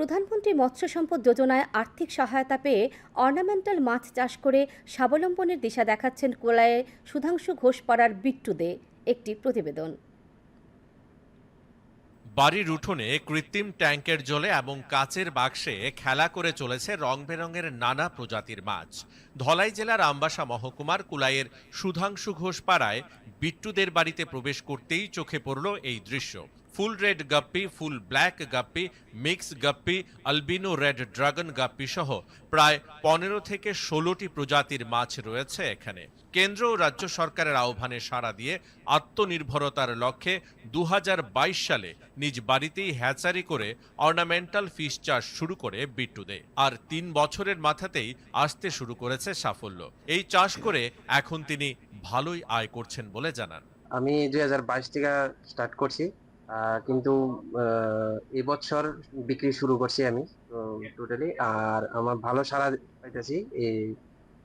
প্রধানমন্ত্রী মৎস্য সম্পদ যোজনায় আর্থিক সহায়তা পেয়ে অর্নামেন্টাল মাছ চাষ করে স্বাবলম্বনের দিশা দেখাচ্ছেন কোলায়ে সুধাংশু ঘোষ পাড়ার বিট্টু দে, একটি প্রতিবেদন। বাড়ির উঠোনে কৃত্রিম ট্যাঙ্কের জলে এবং কাচের বাক্সে খেলা করে চলেছে রং বেরঙের নানা প্রজাতির মাছ। ধলাই জেলার আমবাসা মহকুমার কুলাইয়ের সুধাংশু ঘোষ পাড়ায় বিট্টুদের বাড়িতে প্রবেশ করতেই চোখে পড়ল এই দৃশ্য। Full red guppy full black guppy mix guppy albino red dragon guppy সহ প্রায় পনেরো থেকে ষোলোটি প্রজাতির মাছ রয়েছে এখানে। কেন্দ্র ও রাজ্য সরকারের আহ্বানে সাড়া দিয়ে আত্মনির্ভরতার লক্ষ্যে দু সালে নিজ বাড়িতেই হ্যাচারি করে অর্নামেন্টাল ফিশ চাষ শুরু করে বিট্টুদে। আর তিন বছরের মাথাতেই আসতে শুরু করেছে সাফল্য। এই চাষ করে এখন তিনি ভালোই আয় করছেন বলে জানান। আমি দুই হাজার বাইশ থেকে স্টার্ট করছি। কিন্তু এবছর বিক্রি শুরু করছি আমি টোটালি আর আমার ভালো সারা পাইতেছি এই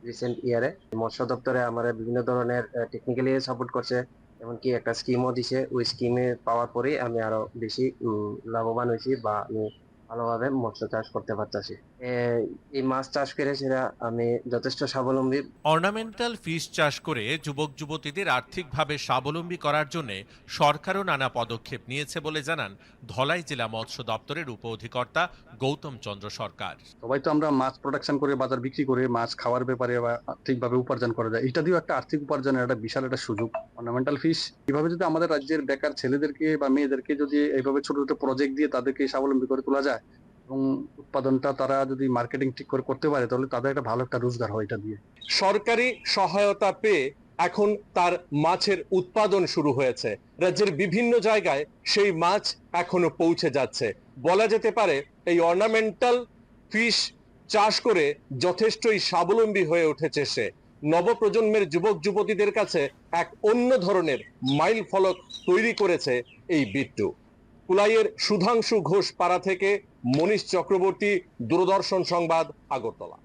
রিসেন্ট ইয়ারে মৎস্য দপ্তরে আমার বিভিন্ন ধরনের টেকনিক্যালি সাপোর্ট করছে এমনকি একটা স্কিমও দিছে। ওই স্কিমে পাওয়ার পরে আমি আরও বেশি লাভবান হয়েছি বা আমি ভালোভাবে মৎস্য চাষ করতে পারতেছি। এই মাছ চাষ করে সেটা আমি যথেষ্ট স্বাবলম্বী। অর্নামেন্টাল ফিশ চাষ করে যুবক যুবতীদের আর্থিকভাবে স্বাবলম্বী করার জন্য সরকারও নানা পদক্ষেপ নিয়েছে বলে জানান ধলাই জেলা মৎস্য দপ্তরের উপ অধিকর্তা গৌতম চন্দ্র সরকার। সবাই তো আমরা মাছ প্রোডাকশন করে বাজার বিক্রি করে মাছ খাওয়ার ব্যাপারে বা ঠিকভাবে উপার্জন করা যায়। এটা দিয়েও একটা আর্থিক উপার্জনের একটা বিশাল একটা সুযোগ। অর্নামেন্টাল ফিশ এভাবে যদি আমাদের রাজ্যের বেকার ছেলেদেরকে বা মেয়েদেরকে যদি এইভাবে ছোট ছোট প্রজেক্ট দিয়ে তাদেরকে স্বাবলম্বী করে তোলা যায় এবং উৎপাদনটা তারা যদি মার্কেটিং ঠিক করে করতে পারে, তাহলে তাদের একটা ভালো একটা রোজগার হয় এটা দিয়ে। সরকারি সহায়তা পেয়ে এখন তার মাছের উৎপাদন শুরু হয়েছে। রাজ্যের বিভিন্ন জায়গায় সেই মাছ এখনও পৌঁছে যাচ্ছে। বলা যেতে পারে এই অর্নামেন্টাল ফিশ চাষ করে যথেষ্টই স্বাবলম্বী হয়ে উঠেছে সে। নবপ্রজন্মের যুবক যুবতীদের কাছে এক অন্য ধরনের মাইল ফলক তৈরি করেছে এই বিট্টু কুলাইয়ের সুধাংশু ঘোষ পাড়া থেকে মনীষ চক্রবর্তী দূরদর্শন সংবাদ আগরতলা।